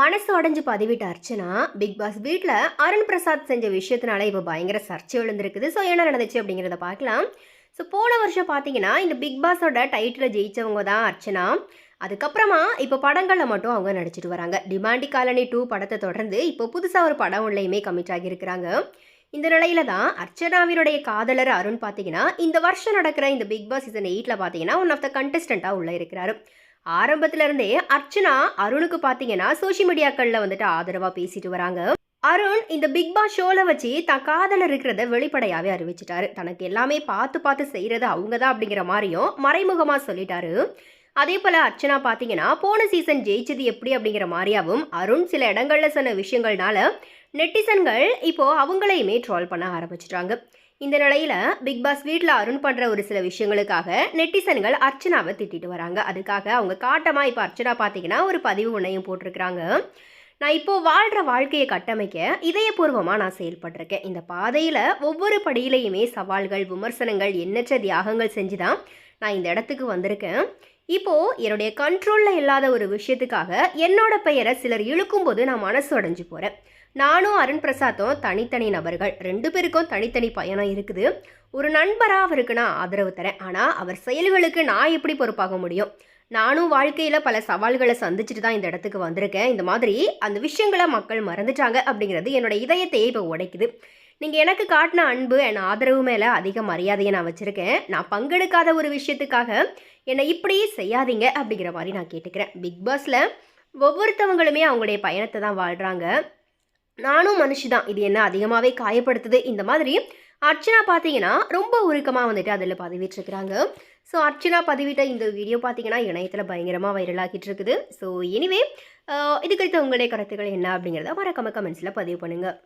மனசு உடைஞ்சு பதிவிட்ட அர்ச்சனா பிக் பாஸ் வீட்டில் அருண் பிரசாத் செஞ்ச விஷயத்தினால இப்போ பயங்கர சர்ச்சை விழுந்திருக்குது. ஸோ என்ன நடந்துச்சு அப்படிங்கிறத பார்க்கலாம். ஸோ போன வருஷம் பார்த்தீங்கன்னா இந்த பிக் பாஸோட டைட்டில் ஜெயிச்சவங்க தான் அர்ச்சனா. அதுக்கப்புறமா இப்போ படங்களில் மட்டும் அவங்க நடிச்சிட்டு வராங்க. டிமாண்டி காலனி டூ படத்தை தொடர்ந்து இப்போ புதுசாக ஒரு படம் உள்ளேயுமே கமிட் ஆகியிருக்கிறாங்க. இந்த நிலையில தான் அர்ச்சனாவினுடைய காதலர் அருண் பார்த்தீங்கன்னா இந்த வருஷம் நடக்கிற இந்த பிக் பாஸ் சீசன் எயிட்டில் பார்த்தீங்கன்னா ஒன் ஆஃப் த கண்டஸ்டண்ட்டாக உள்ளே இருக்கிறாரு. ஆரம்பத்துல இருந்தே அர்ச்சனா அருணுக்கு பார்த்தீங்கன்னா சோஷியல் மீடியாக்களில் வந்துட்டு ஆதரவாக பேசிட்டு வராங்க. அருண் இந்த பிக் பாஸ் ஷோவில் வச்சு தான் காதல இருக்கிறத வெளிப்படையாகவே அறிவிச்சிட்டாரு. தனக்கு எல்லாமே பார்த்து பார்த்து செய்கிறது அவங்க தான் அப்படிங்கிற மாதிரியும் மறைமுகமாக சொல்லிட்டாரு. அதே போல் அர்ச்சனா பார்த்தீங்கன்னா போன சீசன் ஜெயிச்சது எப்படி அப்படிங்கிற மாதிரியாவும் அருண் சில இடங்களில் சொன்ன விஷயங்கள்னால நெட்டிசன்கள் இப்போ அவங்களையுமே ட்ரால் பண்ண ஆரம்பிச்சிட்டாங்க. இந்த நிலையில பிக் பாஸ் வீட்டில் அருண் பண்ணுற ஒரு சில விஷயங்களுக்காக நெட்டிசன்கள் அர்ச்சனாவை திட்டிட்டு வராங்க. அதுக்காக அவங்க காட்டமாக இப்போ அர்ச்சனா பார்த்தீங்கன்னா ஒரு பதிவு ஒன்றையும் போட்டிருக்கிறாங்க. நான் இப்போ வாழ்கிற வாழ்க்கையை கட்டமைக்க இதயபூர்வமாக நான் செயல்பட்டிருக்கேன். இந்த பாதையில் ஒவ்வொரு படியிலையுமே சவால்கள் விமர்சனங்கள் எண்ணற்ற தியாகங்கள் செஞ்சு தான் நான் இந்த இடத்துக்கு வந்திருக்கேன். இப்போ என்னுடைய கண்ட்ரோலில் இல்லாத ஒரு விஷயத்துக்காக என்னோட பெயரை சிலர் இழுக்கும்போது நான் மனசு உடைஞ்சு போகிறேன் நானும் அருண் பிரசாத்தும் தனித்தனி நபர்கள். ரெண்டு பேருக்கும் தனித்தனி பயணம் இருக்குது. ஒரு நண்பராக அவருக்கு நான் ஆதரவு தரேன். ஆனால் அவர் செயல்களுக்கு நான் எப்படி பொறுப்பாக முடியும்? நானும் வாழ்க்கையில் பல சவால்களை சந்திச்சுட்டு தான் இந்த இடத்துக்கு வந்திருக்கேன். இந்த மாதிரி அந்த விஷயங்களை மக்கள் மறந்துட்டாங்க அப்படிங்கிறது என்னோட இதயத்தையே இப்போ உடைக்குது. நீங்கள் எனக்கு காட்டின அன்பு என் ஆதரவு மேலே அதிக மரியாதையை நான் வச்சுருக்கேன். நான் பங்கெடுக்காத ஒரு விஷயத்துக்காக என்னை இப்படியே செய்யாதீங்க அப்படிங்கிற மாதிரி நான் கேட்டுக்கிறேன். பிக் பாஸில் ஒவ்வொருத்தவங்களுமே அவங்களுடைய பயணத்தை தான் வாழ்கிறாங்க நானும் மனுஷி தான். இது என்ன அதிகமாகவே காயப்படுத்துது? இந்த மாதிரி அர்ச்சனா பார்த்தீங்கன்னா ரொம்ப உருக்கமாக வந்துட்டு அதில் பதிவிட்டிருக்கிறாங்க. ஸோ அர்ச்சனா பதிவிட்ட இந்த வீடியோ பார்த்தீங்கன்னா இணையத்தில் பயங்கரமாக வைரலாகிட்டு இருக்குது. ஸோ எனிவே இது குறித்த உங்களுடைய கருத்துக்கள் என்ன அப்படிங்கிறத மறக்காம கமெண்ட்ஸில் பதிவு பண்ணுங்கள்